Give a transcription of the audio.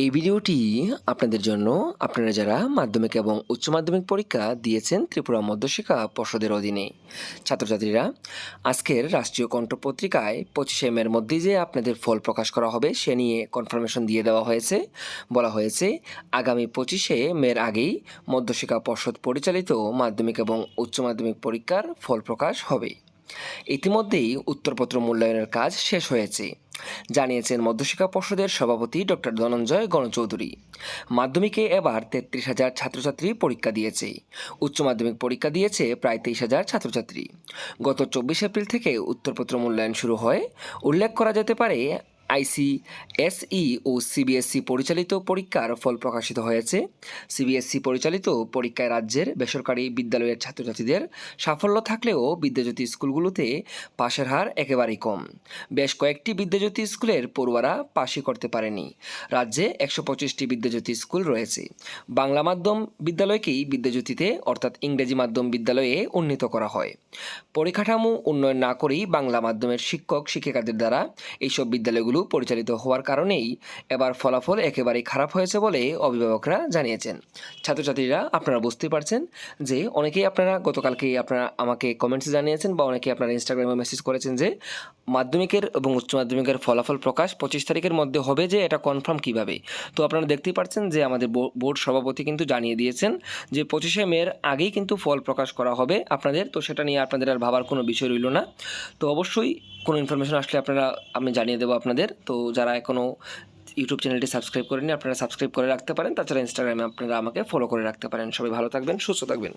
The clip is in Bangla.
এই ভিডিওটি আপনাদের জন্য আপনারা যারা মাধ্যমিক এবং উচ্চ মাধ্যমিক পরীক্ষা দিয়েছেন ত্রিপুরা মধ্যশিক্ষা পর্ষদের অধীনে। ছাত্রছাত্রীরা, আজকের রাষ্ট্রীয় কণ্ঠ পত্রিকায় পঁচিশে মের মধ্যে যে আপনাদের ফল প্রকাশ করা হবে সে নিয়ে কনফার্মেশন দিয়ে দেওয়া হয়েছে। বলা হয়েছে, আগামী পঁচিশে মের আগেই মধ্যশিক্ষা পর্ষদ পরিচালিত মাধ্যমিক এবং উচ্চ মাধ্যমিক পরীক্ষার ফল প্রকাশ হবে। ইতিমধ্যেই উত্তরপত্র মূল্যায়নের কাজ শেষ হয়েছে। জানিয়েছেন মধ্যশিক্ষা পর্ষদের সভাপতি ডক্টর ধনঞ্জয় গণচৌধুরী। মাধ্যমিকে এবার তেত্রিশ হাজার ছাত্রছাত্রী পরীক্ষা দিয়েছে। উচ্চ মাধ্যমিক পরীক্ষা দিয়েছে প্রায় তেইশ হাজার ছাত্রছাত্রী। গত চব্বিশ এপ্রিল থেকে উত্তরপত্র মূল্যায়ন শুরু হয়। উল্লেখ করা যেতে পারে আইসি এসই ও সিবিএসসি পরিচালিত পরীক্ষার ফল প্রকাশিত হয়েছে। সিবিএসসি পরিচালিত পরীক্ষায় রাজ্যের বেসরকারি বিদ্যালয়ের ছাত্রছাত্রীদের সাফল্য থাকলেও বিদ্যাজ্যোতি স্কুলগুলোতে পাশের হার একেবারেই কম। বেশ কয়েকটি বিদ্যাজ্যোতি স্কুলের পড়ুয়ারা পাশই করতে পারেনি। রাজ্যে একশো পঁচিশটি বিদ্যাজ্যোতি স্কুল রয়েছে। বাংলা মাধ্যম বিদ্যালয়কেই বিদ্যাজ্যোতিতে, অর্থাৎ ইংরেজি মাধ্যম বিদ্যালয়ে উন্নীত করা হয়। পরিকাঠামো উন্নয়ন না করেই বাংলা মাধ্যমের শিক্ষক, শিক্ষিকাদের দ্বারা এইসব বিদ্যালয়গুলো পরিচালিত হওয়ার কারণেই এবার ফলাফল একেবারেই খারাপ হয়েছে বলে অভিভাবকরা জানিয়েছেন। ছাত্রছাত্রীরা আপনারা বুঝতে পারছেন যে অনেকেই আপনারা গতকালকেই আপনারা আমাকে কমেন্টস জানিয়েছেন বা অনেকেই আপনারা ইনস্টাগ্রামে মেসেজ করেছেন যে মাধ্যমিকের এবং উচ্চ মাধ্যমিকের ফলাফল প্রকাশ পঁচিশ তারিখের মধ্যে হবে যে এটা কনফার্ম কীভাবে? তো আপনারা দেখতেই পাচ্ছেন যে আমাদের বোর্ড সভাপতি কিন্তু জানিয়ে দিয়েছেন যে পঁচিশে মের আগেই কিন্তু ফল প্রকাশ করা হবে আপনাদের, তো সেটা নিয়ে আপনাদের আর ভাবার কোনো বিষয় রইল না। তো অবশ্যই কোনো ইনফরমেশন আসলে আপনারা আমি জানিয়ে দেবো আপনাদের। তো যারা এখনও ইউটিউব চ্যানেলটি সাবস্ক্রাইব করেনি আপনারা সাবস্ক্রাইব করে রাখতে পারেন। তাছাড়া ইনস্টাগ্রামে আপনারা আমাকে ফলো করে রাখতে পারেন। সবাই ভালো থাকবেন, সুস্থ থাকবেন।